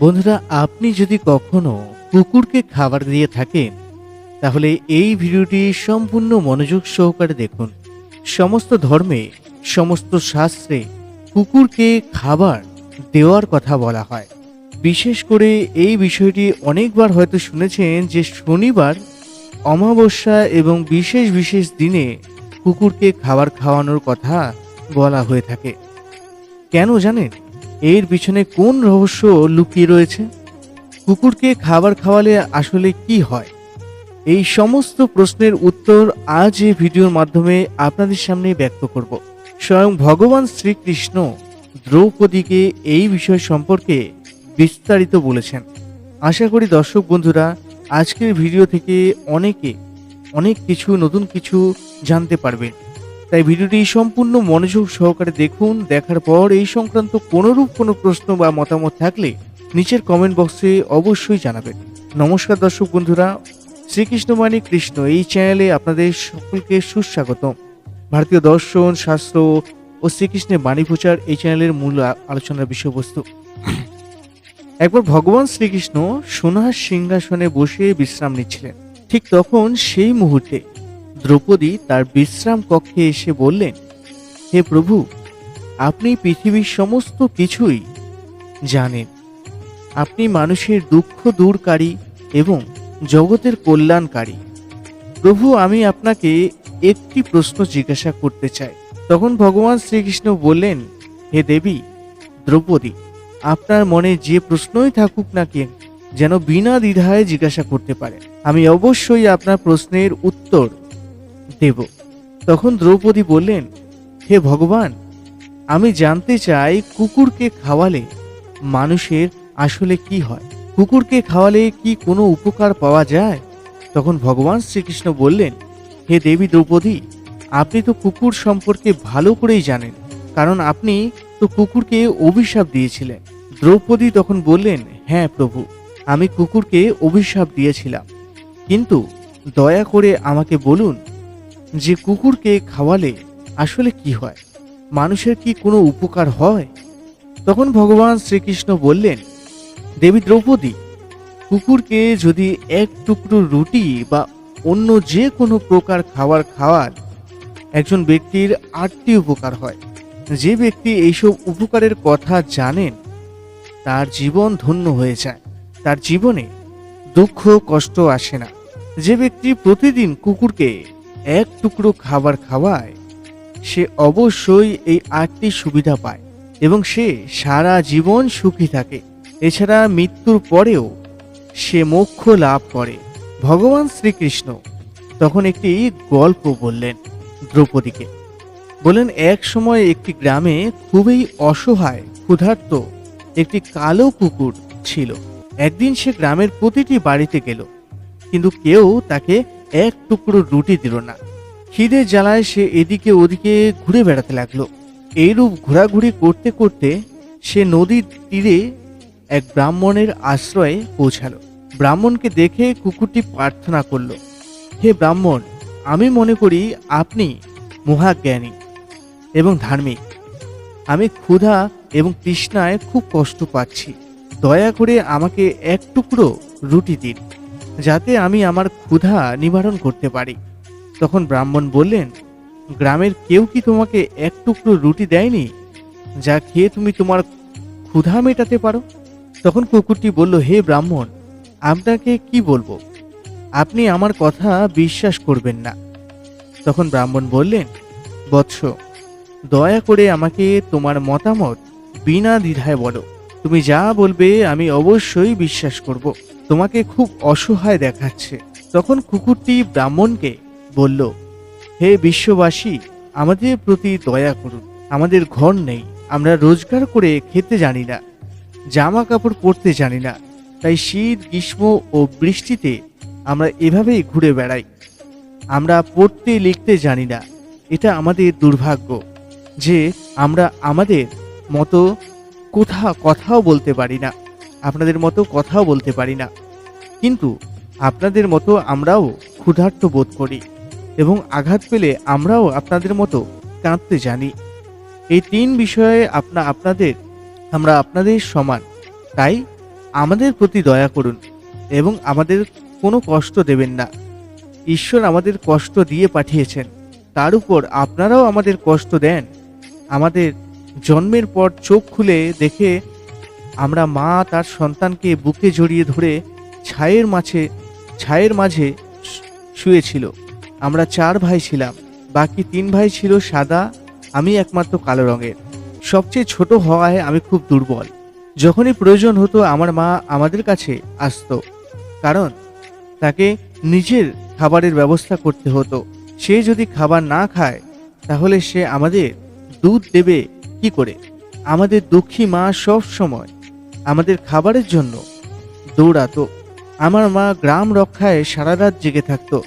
বন্ধুরা, আপনি যদি কখনো কুকুরকে খাবার দিয়ে থাকেন, তাহলে এই ভিডিওটি সম্পূর্ণ মনোযোগ সহকারে দেখুন। সমস্ত ধর্মে, সমস্ত শাস্ত্রে কুকুরকে খাবার দেওয়ার কথা বলা হয়। বিশেষ করে এই বিষয়টি অনেকবার হয়তো শুনেছেন যে শনিবার, অমাবস্যা এবং বিশেষ বিশেষ দিনে কুকুরকে খাবার খাওয়ানোর কথা বলা হয়ে থাকে। কেন জানেন? এর পিছনে কোন রহস্য লুকিয়ে রয়েছে? কুকুরকে খাবার খাওয়ালে আসলে কি হয়? এই সমস্ত প্রশ্নের উত্তর আজ এই ভিডিওর মাধ্যমে আপনাদের সামনে ব্যক্ত করব। স্বয়ং ভগবান শ্রীকৃষ্ণ দ্রৌপদীকে এই বিষয় সম্পর্কে বিস্তারিত বলেছেন। আশা করি দর্শক বন্ধুরা, আজকের ভিডিও থেকে অনেকে অনেক কিছু, নতুন কিছু জানতে পারবেন। তাই ভিডিওটি সম্পূর্ণ মনোযোগ সহকারে দেখুন। দেখার পর এই সংক্রান্ত কোনোরূপ কোনো প্রশ্ন বা মতামত থাকলে নিচের কমেন্ট বক্সে অবশ্যই জানাবেন। নমস্কার দর্শক বন্ধুরা শ্রীকৃষ্ণবাণী কৃষ্ণ এই চ্যানেলে আপনাদের সকলকে সুস্বাগতম। ভারতীয় দর্শন, শাস্ত্র ও শ্রীকৃষ্ণের বাণী প্রচার এই চ্যানেলের মূল আলোচনার বিষয়বস্তু। একবার ভগবান শ্রীকৃষ্ণ সোনার সিংহাসনে বসে বিশ্রাম নিচ্ছিলেন। ঠিক তখন সেই মুহূর্তে দ্রৌপদী তার বিশ্রাম কক্ষে এসে বললেন, হে প্রভু, আপনি পৃথিবীর সমস্ত কিছুই জানেন। আপনি মানুষের দুঃখ দূরকারী এবং জগতের কল্যাণকারী। প্রভু, আমি আপনাকে একটি প্রশ্ন জিজ্ঞাসা করতে চাই। তখন ভগবান শ্রীকৃষ্ণ বললেন, হে দেবী, দ্রৌপদী, আপনার মনে যে প্রশ্নই থাকুক না কেন, যেন বিনা দ্বিধায় জিজ্ঞাসা করতে পারে আমি অবশ্যই আপনার প্রশ্নের উত্তর দেব। তখন দ্রৌপদী বললেন, হে ভগবান, আমি জানতে চাই কুকুরকে খাওয়ালে মানুষের আসলে কি হয়? কুকুরকে খাওয়ালে কি কোনো উপকার পাওয়া যায়? তখন ভগবান শ্রীকৃষ্ণ বললেন, হে দেবী দ্রৌপদী, আপনি তো কুকুর সম্পর্কে ভালো করেই জানেন, কারণ আপনি তো কুকুরকে অভিশাপ দিয়েছিলেন। দ্রৌপদী তখন বললেন হ্যাঁ প্রভু, আমি কুকুরকে অভিশাপ দিয়েছিলাম। কিন্তু দয়া করে আমাকে বলুন যে কুকুরকে খাওয়ালে আসলে কি হয়? মানুষের কি কোনো উপকার হয়? তখন ভগবান শ্রীকৃষ্ণ বললেন, দেবী দ্রৌপদী, কুকুরকে যদি এক টুকরো রুটি বা অন্য যে কোনো প্রকার খাবার খাওয়ার একজন ব্যক্তির আটটি উপকার হয়। যে ব্যক্তি এইসব উপকারের কথা জানেন, তার জীবন ধন্য হয়ে যায়। তার জীবনে দুঃখ কষ্ট আসে না। যে ব্যক্তি প্রতিদিন কুকুরকে এক টুকরো খাবার খাওয়ায়, সে অবশ্যই এই আটটি সুবিধা পায় এবং সে সারা জীবন সুখী থাকে। এছাড়া মৃত্যুর পরেও সে মোক্ষ লাভ করে। ভগবান শ্রীকৃষ্ণ তখন একটি গল্প বললেন দ্রৌপদীকে। বলেন, এক সময় একটি গ্রামে খুবই অসহায়, ক্ষুধার্ত একটি কালো কুকুর ছিল। একদিন সে গ্রামের প্রতিটি বাড়িতে গেল, কিন্তু কেউ তাকে এক টুকরো রুটি দিল না। খিদে জ্বালায় সে এদিকে ওদিকে ঘুরে বেড়াতে লাগল। এইরূপ ঘোরাঘুরি করতে করতে সে নদীর তীরে এক ব্রাহ্মণের আশ্রয়ে পৌঁছালো। ব্রাহ্মণকে দেখে কুকুরটি প্রার্থনা করল, হে ব্রাহ্মণ, আমি মনে করি আপনি মহাজ্ঞানী এবং ধার্মিক। আমি ক্ষুধা এবং তৃষ্ণায় খুব কষ্ট পাচ্ছি। দয়া করে আমাকে এক টুকরো রুটি দিন। যাতে আমি আমার ক্ষুধা নিবারণ করতে পারি। তখন ব্রাহ্মণ বললেন, গ্রামের কেউ কি তোমাকে এক টুকরো রুটি দেয়নি, যা খেয়ে তুমি তোমার ক্ষুধা মেটাতে পারো? তখন কুকুরটি বলল, হে ব্রাহ্মণ, আপনাকে কি বলব? আপনি আমার কথা বিশ্বাস করবেন না। তখন ব্রাহ্মণ বললেন, বৎস, দয়া করে আমাকে তোমার মতামত বিনা দ্বিধায় বলো। তুমি যা বলবে আমি অবশ্যই বিশ্বাস করব। তোমাকে খুব অসহায় দেখাচ্ছে। তখন কুকুরটি ব্রাহ্মণকে বলল, হে বিশ্ববাসী, আমাদের প্রতি দয়া করুন। আমাদের ঘর নেই। আমরা রোজগার করে খেতে জানি না জামা কাপড় পরতে জানি না। তাই শীত, গ্রীষ্ম ও বৃষ্টিতে আমরা এভাবেই ঘুরে বেড়াই। আমরা পড়তে লিখতে জানি না। এটা আমাদের দুর্ভাগ্য যে আমরা আমাদের মতো কোথা কথাও বলতে পারি না। আপনাদের মতো কথাও বলতে পারি না। কিন্তু আপনাদের মতো আমরাও ক্ষুধার্ত বোধ করি এবং আঘাত পেলে আমরাও আপনাদের মতো কাঁদতে জানি। এই তিন বিষয়ে আপনা আপনাদের, আমরা আপনাদের সমান। তাই আমাদের প্রতি দয়া করুন এবং আমাদের কোনো কষ্ট দেবেন না। ঈশ্বর আমাদের কষ্ট দিয়ে পাঠিয়েছেন। তার উপর আপনারাও আমাদের কষ্ট দেন। আমাদের জন্মের পর চোখ খুলে দেখে আমরা মা তার সন্তানকে বুকে জড়িয়ে ধরে ছায়ের মাঝে ছায়ের মাঝে শুয়েছিল। আমরা চার ভাই ছিলাম। বাকি তিন ভাই ছিল সাদা, আমি একমাত্র কালো রঙের। সবচেয়ে ছোট হওয়ায় আমি খুব দুর্বল। যখনই প্রয়োজন হতো আমার মা আমাদের কাছে আসতো। কারণ তাকে নিজের খাবারের ব্যবস্থা করতে হতো। সে যদি খাবার না খায়, তাহলে সে আমাদের দুধ দেবে কি করে? আমাদের দুঃখী মা সব সময় আমাদের খাবারের জন্য। দৌড়াতো। আমার মা গ্রাম রক্ষায় সারা রাত জেগে থাকতো।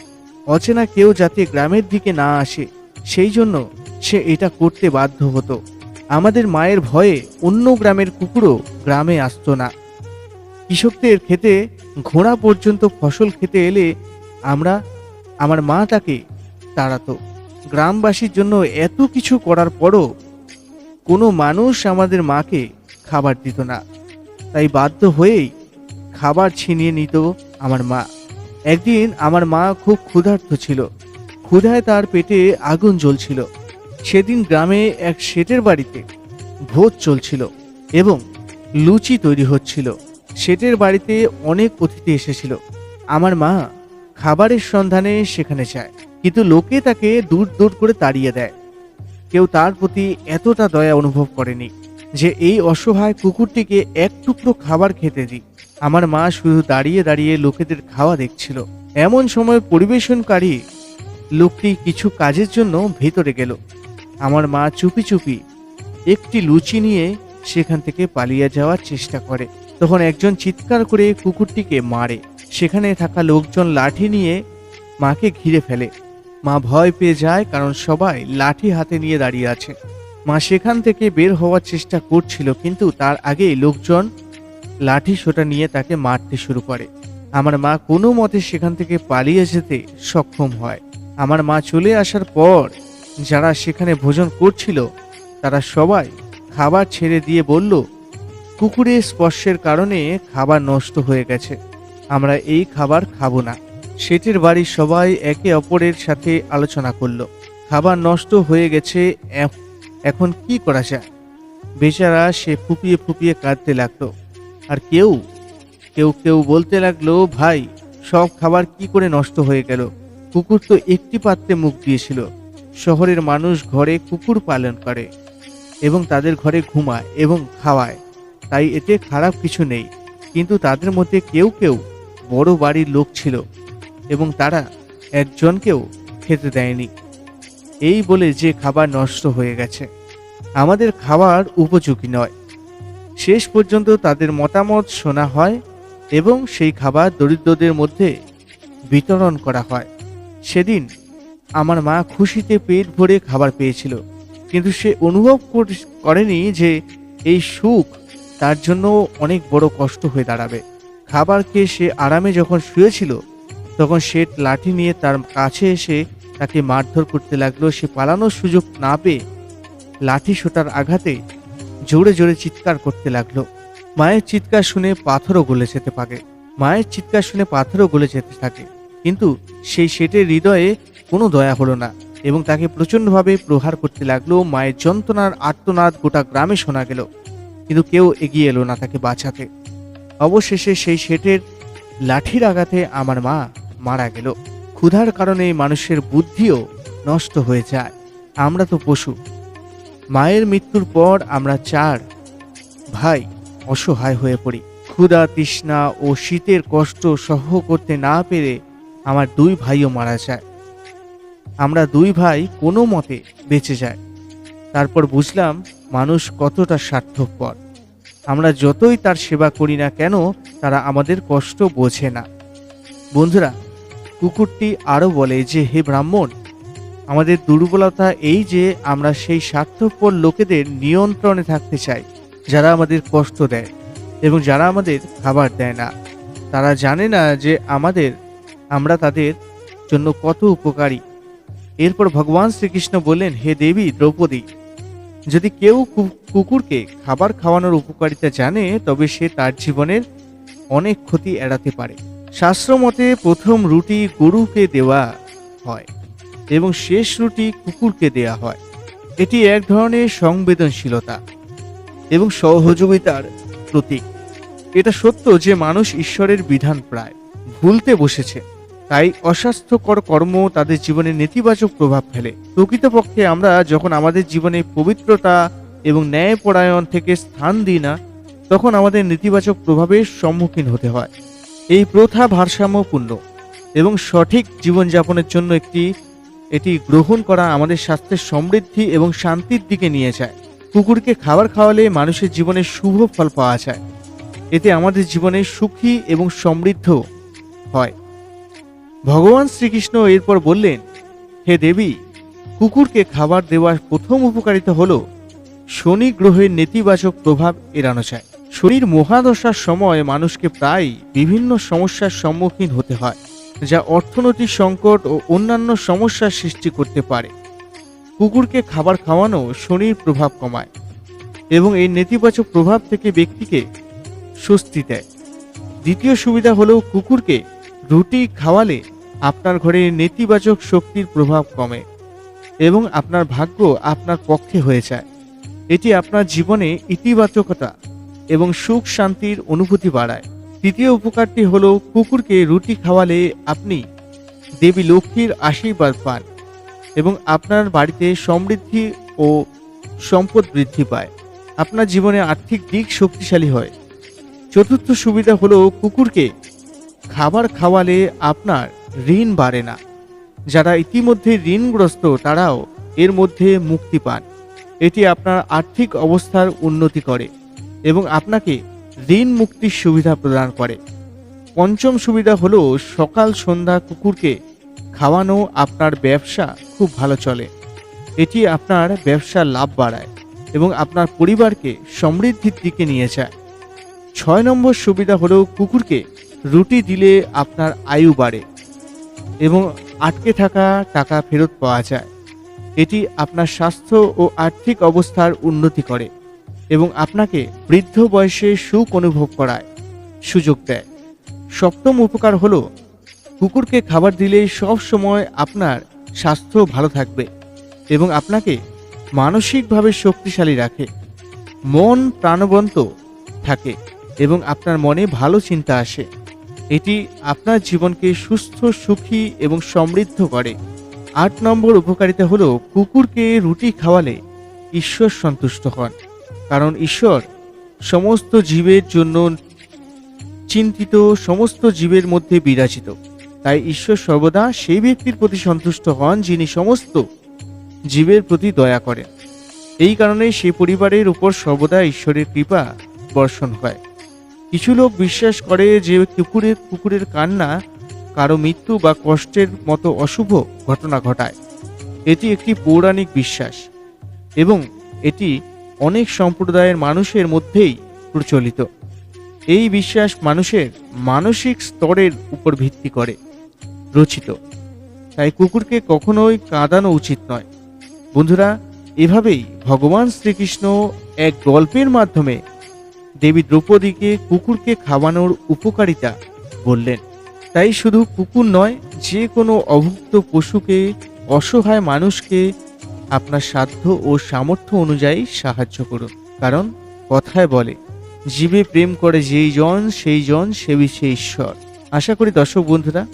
অচেনা কেউ যাতে গ্রামের দিকে না আসে, সেই জন্য সে এটা করতে বাধ্য হতো। আমাদের মায়ের ভয়ে অন্য গ্রামের কুকুরও গ্রামে আসতো না। কৃষকদের খেতে ঘোড়া পর্যন্ত ফসল খেতে এলে আমরা, আমার মা তাকে তাড়াতো। গ্রামবাসীর জন্য এত কিছু করার পরও কোনো মানুষ আমাদের মাকে খাবার দিত না। তাই বাধ্য হয়েই খাবার ছিনিয়ে নিত আমার মা। একদিন আমার মা খুব ক্ষুধার্ত ছিল। ক্ষুধায় তার পেটে আগুন জ্বলছিল। সেদিন গ্রামে এক শেটের বাড়িতে ভোজ চলছিল এবং লুচি তৈরি হচ্ছিল। শেটের বাড়িতে অনেক অতিথি এসেছিল। আমার মা খাবারের সন্ধানে সেখানে যায়, কিন্তু লোকে তাকে দূর দূর করে তাড়িয়ে দেয়। কেউ তার প্রতি এতটা দয়া অনুভব করেনি। যে এই অসহায় কুকুরটিকে এক টুকরো খাবার খেতে দিই। আমার মা শুধু দাঁড়িয়ে দাঁড়িয়ে লোকেদের খাওয়া দেখছিল। এমন সময় পরিবেশনকারী লোকটি কিছু কাজের জন্য ভেতরে গেল। আমার মা চুপি চুপি একটি লুচি নিয়ে সেখান থেকে পালিয়ে যাওয়ার চেষ্টা করে। তখন একজন চিৎকার করে কুকুরটিকে মারে। সেখানে থাকা লোকজন লাঠি নিয়ে মাকে ঘিরে ফেলে। মা ভয় পেয়ে যায় কারণ সবাই লাঠি হাতে নিয়ে দাঁড়িয়ে আছে। মা সেখান থেকে বের হওয়ার চেষ্টা করছিল, কিন্তু তার আগেই লোকজন লাঠি সোটা নিয়ে তাকে মারতে শুরু করে। আমার মা কোনো মতে সেখান থেকে পালিয়ে যেতে সক্ষম হয়। আমার মা চলে আসার পর যারা সেখানে ভোজন করছিল, তারা সবাই খাবার ছেড়ে দিয়ে বলল কুকুরের স্পর্শের কারণে খাবার নষ্ট হয়ে গেছে। আমরা এই খাবার খাব না। সেটির বাড়ির সবাই একে অপরের সাথে আলোচনা করল। খাবার নষ্ট হয়ে গেছে এখন কি করা যায়? বেচারা সে ফুপিয়ে ফুপিয়ে কাঁদতে লাগল। আর কেউ? কেউ কেউ বলতে লাগল, ভাই, সব খাবার কি করে নষ্ট হয়ে গেল? কুকুর তো একটি পাত্রে মুখ দিয়েছিল। শহরের মানুষ ঘরে কুকুর পালন করে এবং তাদের ঘরে ঘুমায় এবং খাওয়ায়। তাই এতে খারাপ কিছু নেই। কিন্তু তাদের মধ্যে কেউ কেউ বড় বাড়ির লোক ছিল এবং তারা একজনকেও খেতে দেয়নি। এই বলে যে খাবার নষ্ট হয়ে গেছে। আমাদের খাবার উপযোগী নয়। শেষ পর্যন্ত তাদের মতামত শোনা হয় এবং সেই খাবার দরিদ্রদের মধ্যে বিতরণ করা হয়। সেদিন আমার মা খুশিতে পেট ভরে খাবার পেয়েছিল, কিন্তু সে অনুভব করেনি যে এই সুখ তার জন্য অনেক বড় কষ্ট হয়ে দাঁড়াবে। খাবার খেয়ে সে আরামে যখন শুয়েছিল, তখন সে লাঠি নিয়ে তার কাছে এসে তাকে মারধর করতে লাগল, সে পালানোর সুযোগ না পেয়ে লাঠি সোটার আঘাতে জোরে জোরে চিৎকার করতে লাগল। মায়ের চিৎকার শুনে পাথরও গলে যেতে পারে মায়ের চিৎকার শুনে পাথরও গলে যেতে থাকে। কিন্তু সেই শেটের হৃদয়ে কোনো দয়া হলো না এবং তাকে প্রচণ্ডভাবে প্রহার করতে লাগল। মায়ের যন্ত্রণার আর্তনাদ গোটা গ্রামে শোনা গেল, কিন্তু কেউ এগিয়ে এলো না তাকে বাঁচাতে। অবশেষে সেই শেটের লাঠির আঘাতে আমার মা মারা গেল। ক্ষুধার কারণে মানুষের বুদ্ধিও নষ্ট হয়ে যায়। আমরা তো পশু। মায়ের মৃত্যুর পর আমরা চার ভাই অসহায় হয়ে পড়ি। ক্ষুধা, তৃষ্ণা ও শীতের কষ্ট সহ্য করতে না পেরে আমার দুই ভাইও মারা যায়। আমরা দুই ভাই কোনো মতে বেঁচে যায় তারপর বুঝলাম মানুষ কতটা স্বার্থপর। আমরা যতই তার সেবা করি না কেন, তারা আমাদের কষ্ট বোঝে না। বন্ধুরা কুকুরটি আরও বলে যে, হে ব্রাহ্মণ, আমাদের দুর্বলতা এই যে আমরা সেই স্বার্থপর লোকেদের নিয়ন্ত্রণে থাকতে চাই, যারা আমাদের কষ্ট দেয় এবং যারা আমাদের খাবার দেয় না। তারা জানে না যে আমাদের, আমরা তাদের জন্য কত উপকারী। এরপর ভগবান শ্রীকৃষ্ণ বললেন, হে দেবী দ্রৌপদী, যদি কেউ কুকুরকে খাবার খাওয়ানোর উপকারিতা জানে, তবে সে তার জীবনের অনেক ক্ষতি এড়াতে পারে। শাস্ত্র মতে প্রথম রুটি গরুকে দেওয়া হয় এবং শেষ রুটি কুকুরকে দেয়া হয়। এটি এক ধরনের সংবেদনশীলতা এবং সহযোগিতার প্রতীক। এটা সত্য যে মানুষ ঈশ্বরের বিধান প্রায় ভুলতে বসেছে, তাই অস্বাস্থ্যকর কর্ম তাদের জীবনে নেতিবাচক প্রভাব ফেলে। প্রকৃতপক্ষে আমরা যখন আমাদের জীবনে পবিত্রতা এবং ন্যায়পরায়ণ থেকে স্থান দিই না, তখন আমাদের নেতিবাচক প্রভাবের সম্মুখীন হতে হয়। এই প্রথা ভারসাম্যপূর্ণ এবং সঠিক জীবনযাপনের জন্য একটি, এটি গ্রহণ করা আমাদের স্বাস্থ্যের সমৃদ্ধি এবং শান্তির দিকে নিয়ে যায়। কুকুরকে খাবার খাওয়ালে মানুষের জীবনে শুভ ফল পাওয়া যায়। এতে আমাদের জীবনে সুখী এবং সমৃদ্ধ হয়। ভগবান শ্রীকৃষ্ণ এরপর বললেন, হে দেবী, কুকুরকে খাবার দেওয়ার প্রথম উপকারিতা হল শনি গ্রহের নেতিবাচক প্রভাব এড়ানো যায়। শনির মহাদশার সময় মানুষকে প্রায় বিভিন্ন সমস্যার সম্মুখীন হতে হয়, যা অর্থনৈতিক সংকট ও অন্যান্য সমস্যার সৃষ্টি করতে পারে। কুকুরকে খাবার খাওয়ানো শনির প্রভাব কমায় এবং এই নেতিবাচক প্রভাব থেকে ব্যক্তিকে স্বস্তি দেয়। দ্বিতীয় সুবিধা হলো কুকুরকে রুটি খাওয়ালে আপনার ঘরে নেতিবাচক শক্তির প্রভাব কমে এবং আপনার ভাগ্য আপনার পক্ষে হয়ে যায়। এটি আপনার জীবনে ইতিবাচকতা এবং সুখ শান্তির অনুভূতি বাড়ায়। তৃতীয় উপকারটি হলো কুকুরকে রুটি খাওয়ালে আপনি দেবী লক্ষ্মীর আশীর্বাদ পান এবং আপনার বাড়িতে সমৃদ্ধি ও সম্পদ বৃদ্ধি পায়। আপনার জীবনে আর্থিক দিক শক্তিশালী হয়। চতুর্থ সুবিধা হলো কুকুরকে খাবার খাওয়ালে আপনার ঋণ বাড়ে না। যারা ইতিমধ্যে ঋণগ্রস্ত, তারাও এর মধ্যে মুক্তি পান। এটি আপনার আর্থিক অবস্থার উন্নতি করে। এবং আপনাকে ঋণ মুক্তির সুবিধা প্রদান করে। পঞ্চম সুবিধা হলো সকাল সন্ধ্যা কুকুরকে খাওয়ানো আপনার ব্যবসা খুব ভালো চলে। এটি আপনার ব্যবসার লাভ বাড়ায় এবং আপনার পরিবারকে সমৃদ্ধির দিকে নিয়ে যায়। ছয় নম্বর সুবিধা হলো কুকুরকে রুটি দিলে আপনার আয়ু বাড়ে এবং আটকে থাকা টাকা ফেরত পাওয়া যায়। এটি আপনার স্বাস্থ্য ও আর্থিক অবস্থার উন্নতি করে। এবং আপনাকে বৃদ্ধ বয়সে সুখ অনুভব করায়, সুযোগ দেয়। সপ্তম উপকার হলো, কুকুরকে খাবার দিলে সব সময় আপনার স্বাস্থ্য ভালো থাকবে এবং আপনাকে মানসিকভাবে শক্তিশালী রাখে। মন প্রাণবন্ত থাকে এবং আপনার মনে ভালো চিন্তা আসে। এটি আপনার জীবনকে সুস্থ, সুখী এবং সমৃদ্ধ করে। আট নম্বর উপকারিতা হলো, কুকুরকে রুটি খাওয়ালে ঈশ্বর সন্তুষ্ট হন। কারণ ঈশ্বর সমস্ত জীবের জন্য চিন্তিত, সমস্ত জীবের মধ্যে বিরাজিত। তাই ঈশ্বর সর্বদা সেই ব্যক্তির প্রতি সন্তুষ্ট হন যিনি সমস্ত জীবের প্রতি দয়া করেন। এই কারণে সেই পরিবারের উপর সর্বদা ঈশ্বরের কৃপা বর্ষণ হয়। কিছু লোক বিশ্বাস করে যে কুকুরের কুকুরের কান্না কারও মৃত্যু বা কষ্টের মতো অশুভ ঘটনা ঘটায়। এটি একটি পৌরাণিক বিশ্বাস এবং এটি অনেক সম্প্রদায়ের মানুষের মধ্যেই প্রচলিত। এই বিশ্বাস মানুষের মানসিক স্তরের উপর ভিত্তি করে রচিত। তাই কুকুরকে কখনোই কাঁদানো উচিত নয়। বন্ধুরা, এভাবেই ভগবান শ্রীকৃষ্ণ এক গল্পের মাধ্যমে দেবী দ্রৌপদীকে কুকুরকে খাওয়ানোর উপকারিতা বললেন। তাই শুধু কুকুর নয়, যে কোনো অভুক্ত পশুকে, অসহায় মানুষকে আপনার সাধ্য ও সামর্থ্য অনুযায়ী সাহায্য করুন। কারণ কথায় বলে, জীবে প্রেম করে যেই জন, সেই জন সেবিছে ঈশ্বর। আশা করি দর্শক বন্ধুরা,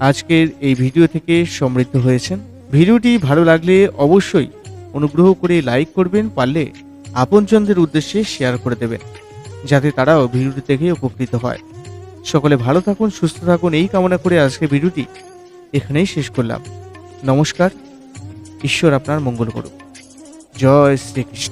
আজকের এই ভিডিও থেকে সমৃদ্ধ হয়েছেন। ভিডিওটি ভালো লাগলে অবশ্যই অনুগ্রহ করে লাইক করবেন, পারলে আপনজনদের উদ্দেশ্যে শেয়ার করে দেবেন, যাতে তারাও ভিডিওটি দেখে উপকৃত হয়। সকলে ভালো থাকুন, সুস্থ থাকুন, এই কামনা করে আজকে ভিডিওটি এখানেই শেষ করলাম। নমস্কার। ঈশ্বর আপনার মঙ্গল করুক। জয় শ্রীকৃষ্ণ।